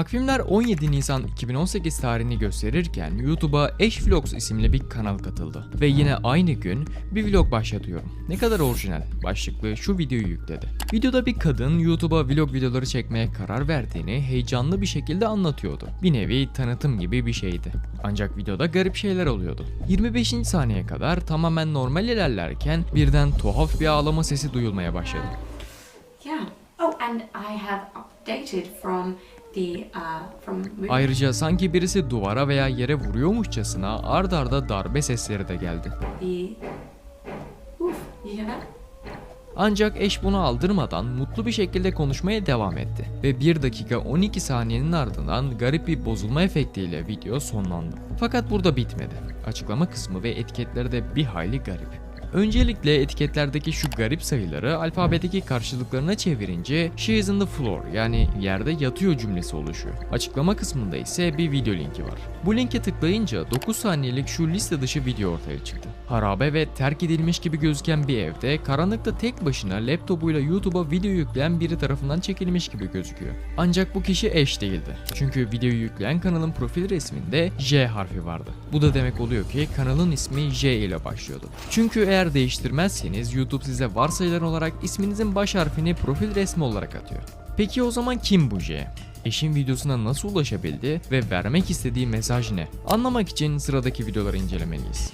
Takvimler 17 Nisan 2018 tarihini gösterirken YouTube'a Eş isimli bir kanal katıldı. Ve yine aynı gün bir vlog başlatıyorum. Ne kadar orijinal başlıklı şu videoyu yükledi. Videoda bir kadın YouTube'a vlog videoları çekmeye karar verdiğini heyecanlı bir şekilde anlatıyordu. Bir nevi tanıtım gibi bir şeydi. Ancak videoda garip şeyler oluyordu. 25. saniye kadar tamamen normal ilerlerken birden tuhaf bir ağlama sesi duyulmaya başladı. Yeah. Oh, and I have updated from the uh. Ayrıca sanki birisi duvara veya yere vuruyormuşçasına ard arda darbe sesleri de geldi. Ancak eş bunu aldırmadan mutlu bir şekilde konuşmaya devam etti. Ve 1 dakika 12 saniyenin ardından garip bir bozulma efektiyle video sonlandı. Fakat burada bitmedi. Açıklama kısmı ve etiketleri de bir hayli garip. Öncelikle etiketlerdeki şu garip sayıları alfabedeki karşılıklarına çevirince she is in the floor yani yerde yatıyor cümlesi oluşuyor. Açıklama kısmında ise bir video linki var. Bu linke tıklayınca 9 saniyelik şu liste dışı video ortaya çıktı. Harabe ve terk edilmiş gibi gözüken bir evde karanlıkta tek başına laptopuyla YouTube'a video yükleyen biri tarafından çekilmiş gibi gözüküyor. Ancak bu kişi eş değildi. Çünkü videoyu yükleyen kanalın profil resminde J harfi vardı. Bu da demek oluyor ki kanalın ismi J ile başlıyordu. Çünkü eğer değiştirmezseniz YouTube size varsayılan olarak isminizin baş harfini profil resmi olarak atıyor. Peki o zaman kim bu J? Eşin videosuna nasıl ulaşabildi ve vermek istediği mesaj ne? Anlamak için sıradaki videoları incelemeliyiz.